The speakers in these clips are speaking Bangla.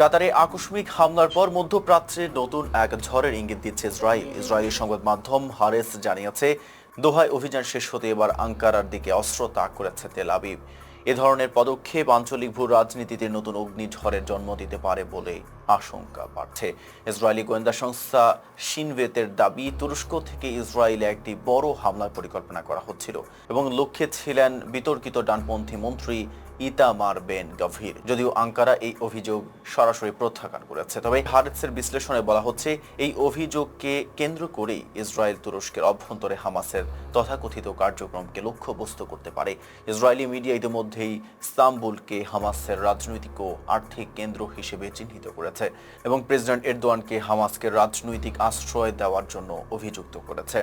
কাতারে আকস্মিক হামলার পর মধ্যপ্রাচ্যে নতুন এক ঝড়ের ইঙ্গিত দিচ্ছে ইসরায়েল। ইসরায়েলি সংবাদ মাধ্যম হারেস জানিয়েছে, দোহায় অভিযান শেষ হতে এবার আঙ্কারার দিকে অস্ত্র তাক করেছে তেল আবিব। এ ধরনের পদক্ষেপ আঞ্চলিক ভূ রাজনীতিতে নতুন অগ্নিঝড়ের জন্ম দিতে পারে বলে আশঙ্কা বাড়ছে। ইসরায়েলি গোয়েন্দা সংস্থা সিনভেতের দাবি, তুরস্ক থেকে ইসরায়েলে একটি বড় হামলার পরিকল্পনা করা হচ্ছিল এবং লক্ষ্যে ছিলেন বিতর্কিত ডানপন্থী মন্ত্রী ইতামার বেন গভীর, যদিও আঙ্কারা এই অভিযোগ সরাসরি প্রত্যাখ্যান করেছে। তবে হারেটসের বিশ্লেষণে বলা হচ্ছে, এই অভিযোগকে কেন্দ্র করেই ইসরায়েল তুরস্কের অভ্যন্তরে হামাসের তথাকথিত কার্যক্রমকে লক্ষ্যবস্তু করতে পারে। ইসরায়েলি মিডিয়া ইতিমধ্যেই ইস্তাম্বুলকে হামাসের রাজনৈতিক ও আর্থিক কেন্দ্র হিসেবে চিহ্নিত করেছে এবং প্রেসিডেন্ট এরদোয়ানকে হামাসকে রাজনৈতিক আশ্রয় দেওয়ার জন্য অভিযুক্ত করেছে।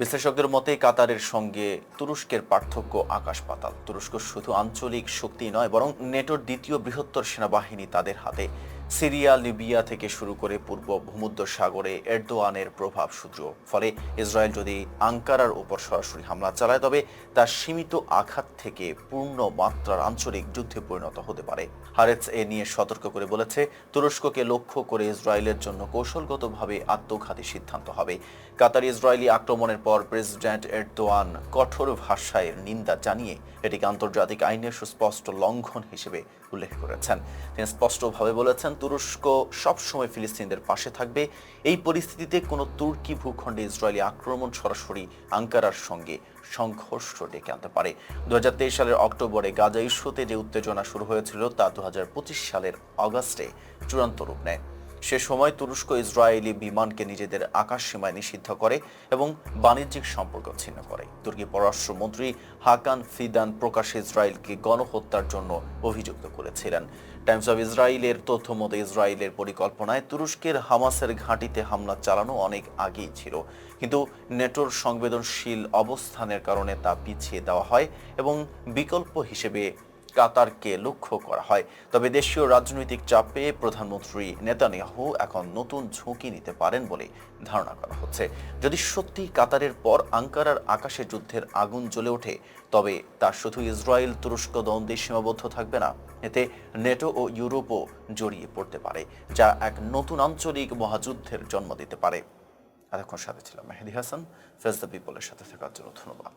বিশ্লেষকদের মতে, কাতারের সঙ্গে তুরস্কের পার্থক্য আকাশ পাতাল। তুরস্ক শুধু আঞ্চলিক শক্তি নয় বরং নেটোর দ্বিতীয় বৃহত্তর সেনাবাহিনী তাদের হাতে। সিরিয়া, লিবিয়া থেকে শুরু করে পূর্ব ভূমধ্য সাগরে এরদোয়ানের প্রভাব সূত্র ফলে ইসরায়েল যদি আঙ্কারার উপর সরাসরি হামলা চালায়, তবে তার সীমিত আঘাত থেকে পূর্ণ মাত্রার আঞ্চলিক যুদ্ধে পরিণত হতে পারে। হারেস এ নিয়ে সতর্ক করে বলেছে, তুরস্ককে লক্ষ্য করে ইসরায়েলের জন্য কৌশলগতভাবে আত্মঘাতী সিদ্ধান্ত হবে। কাতার ইসরায়েলি আক্রমণের পর প্রেসিডেন্ট এরদোয়ান কঠোর ভাষায় নিন্দা জানিয়ে এটিকে আন্তর্জাতিক আইনের সুস্পষ্ট লঙ্ঘন হিসেবে উল্লেখ করেছেন। তিনি স্পষ্টভাবে বলেছেন তুরস্ক সবসময় ফিলিস্তিনদের পাশে থাকবে। এই পরিস্থিতিতে কোনো তুর্কি ভূখণ্ডে ইসরায়েলি আক্রমণ সরাসরি আঙ্কারার সঙ্গে সংঘর্ষ ডেকে আনতে পারে। দু হাজার তেইশ সালের অক্টোবরে গাজা ইস্যুতে যে উত্তেজনা শুরু হয়েছিল, তা দু হাজার পঁচিশ সালের অগাস্টে চূড়ান্ত রূপ নেয়। সে সময় তুরস্ক ইসরায়েলি বিমানকে নিজেদের আকাশ সীমায় নিষিদ্ধ করে এবং বাণিজ্যিক সম্পর্ক ছিন্ন করে। তুর্কি পররাষ্ট্রমন্ত্রী হাকান ফিদান প্রকাশ্যে ইসরায়েলকে গণহত্যার জন্য অভিযুক্ত করেছিলেন। টাইমস অফ ইসরায়েলের তথ্য মতে ইসরায়েলের পরিকল্পনায় তুরস্কের হামাসের ঘাঁটিতে হামলা চালানো অনেক আগেই ছিল। কিন্তু নেটোর সংবেদনশীল অবস্থানের কারণে তা পিছিয়ে দেওয়া হয় এবং বিকল্প হিসেবে কাতারকে লক্ষ্য করা হয়। তবে দেশীয় রাজনৈতিক চাপে প্রধানমন্ত্রী নেতানিয়াহু এখন নতুন ঝুঁকি নিতে পারেন বলে ধারণা করা হচ্ছে। যদি সত্যি কাতারের পর আঙ্কারার আকাশে যুদ্ধের আগুন জ্বলে ওঠে, তবে তা শুধু ইসরায়েল তুরস্ক দ্বন্দ্বে সীমাবদ্ধ থাকবে না, এতে নেটো ও ইউরোপও জড়িয়ে পড়তে পারে, যা এক নতুন আঞ্চলিক মহাযুদ্ধের জন্ম দিতে পারে। এতক্ষণ সাথে ছিলাম, মেহেদি হাসান ফেজ দ্য পিপলের সাথে থাকার জন্য ধন্যবাদ।